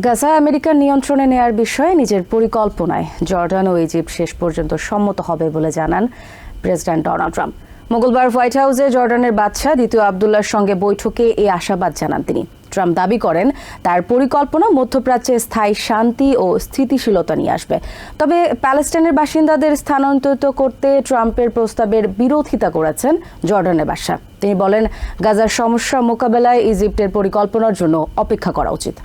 গাজা আমেরিকার নিয়ন্ত্রণে নেয়ার বিষয়ে নিজের পরিকল্পনায় জর্ডান ও ইজিপ্ট শেষ পর্যন্ত সম্মত হবে বলে জানান প্রেসিডেন্ট ডোনাল্ড ট্রাম্প। মঙ্গলবার হোয়াইট হাউসে জর্ডানের বাদশাহ দ্বিতীয় আবদুল্লার সঙ্গে বৈঠকে এই আশাবাদ জানান তিনি। ট্রাম্প দাবি করেন, তার পরিকল্পনা মধ্যপ্রাচ্যে স্থায়ী শান্তি ও স্থিতিশীলতা নিয়ে আসবে। তবে প্যালেস্টাইনের বাসিন্দাদের স্থানান্তরিত করতে ট্রাম্পের প্রস্তাবের বিরোধিতা করেছেন জর্ডানের বাদশা তিনি বলেন, গাজার সমস্যা মোকাবেলায় ইজিপ্টের পরিকল্পনার জন্য অপেক্ষা করা উচিত।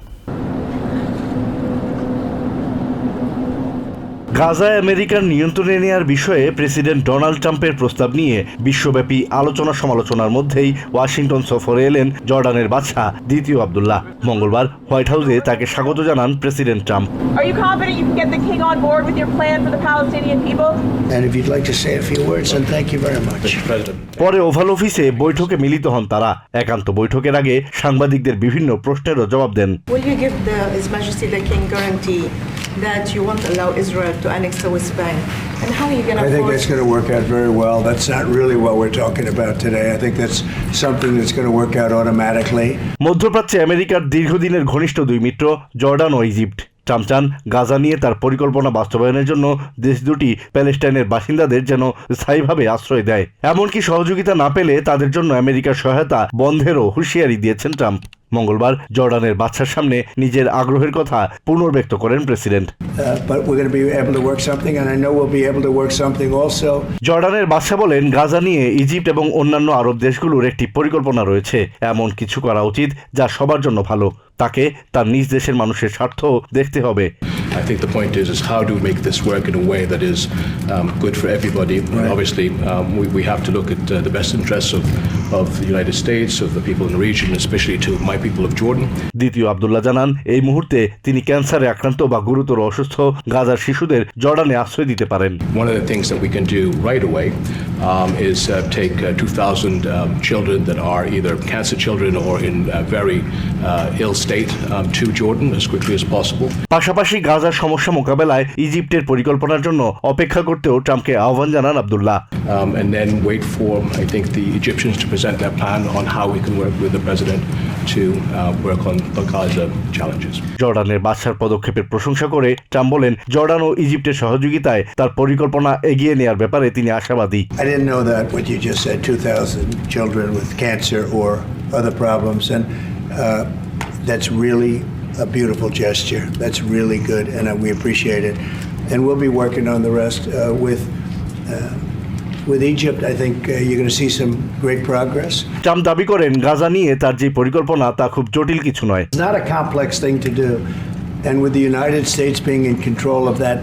গাজায় আমেরিকার নিয়ন্ত্রণে নেওয়ার বিষয়ে প্রেসিডেন্ট ডোনাল্ড ট্রাম্পের প্রস্তাব নিয়ে বিশ্বব্যাপী আলোচনা সমালোচনার মধ্যেই ওয়াশিংটন সফরে এলেন জর্ডানের বাদশাহ দ্বিতীয় আবদুল্লাহ। মঙ্গলবার হোয়াইট হাউসে তাকে স্বাগত জানান প্রেসিডেন্ট ট্রাম্প। পরে ওভাল অফিসে বৈঠকে মিলিত হন তারা। একান্ত বৈঠকের আগে সাংবাদিকদের বিভিন্ন প্রশ্নেরও জবাব দেন। That you won't allow Israel to annex the West Bank? And how are you going to? I think that's going to work out very well. That's not really what we're talking about today. I think that's something that's going to work out automatically. মধ্যপ্রাচ্যে আমেরিকার দীর্ঘদিনের ঘনিষ্ঠ দুই মিত্র Jordan ও Egypt Trump চান Gaza নিয়ে তার পরিকল্পনা বাস্তবায়নের জন্য দেশ দুটি প্যালেস্টাইনের বাসিন্দাদের যেন স্থায়ীভাবে আশ্রয় দেয় এমনকি সহযোগিতা না পেলে তাদের জন্য আমেরিকার সহায়তা বন্ধেরও হুঁশিয়ারি দিয়েছেন ট্রাম্প মঙ্গলবার জর্ডানের বাচ্চার সামনে নিজের আগ্রহের কথা পুনর্ব্যক্ত করেন প্রেসিডেন্ট। Uh. জর্ডানের বাদশা বলেন গাজা নিয়ে ইজিপ্ট এবং অন্যান্য আরব দেশগুলোর একটি পরিকল্পনা রয়েছে। এমন কিছু করা উচিত যা সবার জন্য ভালো। তাকে তার নিজ দেশের মানুষের স্বার্থ দেখতে হবে। I think the point is, is how do we make this work in a way that is um, good for everybody? And Obviously, um, we, we have to look at uh, the best interests of, of the United States, of the people in the region, especially to my people of Jordan. দ্বিতীয় আবদুল্লাহ জানান এই মুহূর্তে তিনি ক্যান্সারে আক্রান্ত বা গুরুতর অসুস্থ গাজার শিশুদের জর্ডানে আশ্রয় দিতে পারেন One of the things that we can do right away um, is uh, take uh, 2,000 um, children that are either cancer children or in uh, very uh, ill state um, to Jordan as quickly as possible. পাশাপাশি গাজার সমস্যা মোকাবেলায় ইজিপ্টের পরিকল্পনার জন্য অপেক্ষা করতেও ট্রাম্পকে আহ্বান জানান Abdullah um, and then wait for, I think, the Egyptians to present their plan on how we can work with the president to uh, work on the Gaza challenges. জর্ডানের বাদশার পদক্ষেপের প্রশংসা করে ট্রাম্প বলেন জর্ডান ও ইজিপ্টের সহযোগিতায় তার পরিকল্পনা এগিয়ে নেয়ার ব্যাপারে তিনি আশাবাদী I didn't know that, what you just said 2,000 children with cancer or other problems. And uh, that's really a beautiful gesture. That's really good, and uh, we appreciate it. And we'll be working on the rest uh, with. Uh, with Egypt, I think uh, you're going to see some great progress. Trump দাবি করেন গাজা নিয়ে তার যে পরিকল্পনা তা খুব জটিল কিছু নয় It's not a complex thing to do. And with the United States being in control of that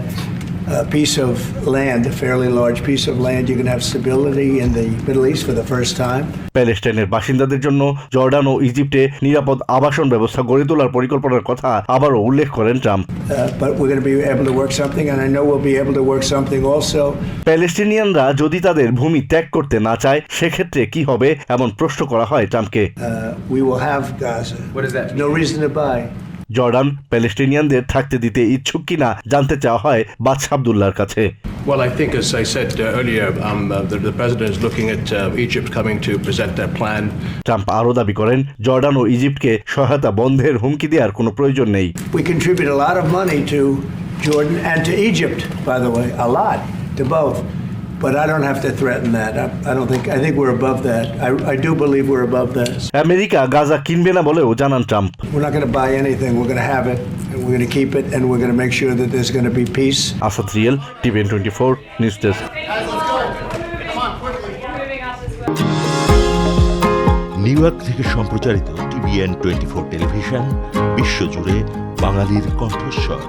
uh, piece of land, a fairly large piece of land, you can have stability in the Middle East for the first time. প্যালেস্টাইনের বাসিন্দাদের জন্য Jordan ও ইজিপ্টে নিরাপদ আবাসন ব্যবস্থা গড়ে তোলার পরিকল্পনার কথা আবারও উল্লেখ করেন Trump Uh, but we're going to be able to work something, and I know we'll be able to work something also. প্যালেস্টিনিয়ানরা যদি তাদের ভূমি ত্যাগ করতে না চায় সেক্ষেত্রে কি হবে এমন প্রশ্ন করা হয় ট্রাম্পকে Uh. জর্ডান প্যালেস্টিনিয়ানদের থাকতে দিতে ইচ্ছুক কিনা জানতে চাওয়া হয় বাদশা আবদুল্লাহর কাছে Well, I think, as I said uh, earlier, um, uh, the, the president is looking at uh, Egypt coming to present their plan. Trump আরও দাবি করেন জর্ডান ও ইজিপ্টকে সহায়তা বন্ধের হুমকি দেওয়ার কোনো প্রয়োজন নেই We contribute a lot of money to Jordan and to Egypt, by the way, a lot to both. But I don't have to threaten that. I, I don't think. I think we're above that. I, I do believe we're above that. America Gaza কিনবে না বলেও জানান Trump We're not going to buy anything. We're going to have it, and we're going to keep it, and we're going to make sure that there's going to be peace. Asad real TVN twenty four news desk New York থেকে সম্প্রচারিত TVN twenty four television বিশ্বজুড়ে বাঙালির কণ্ঠস্বর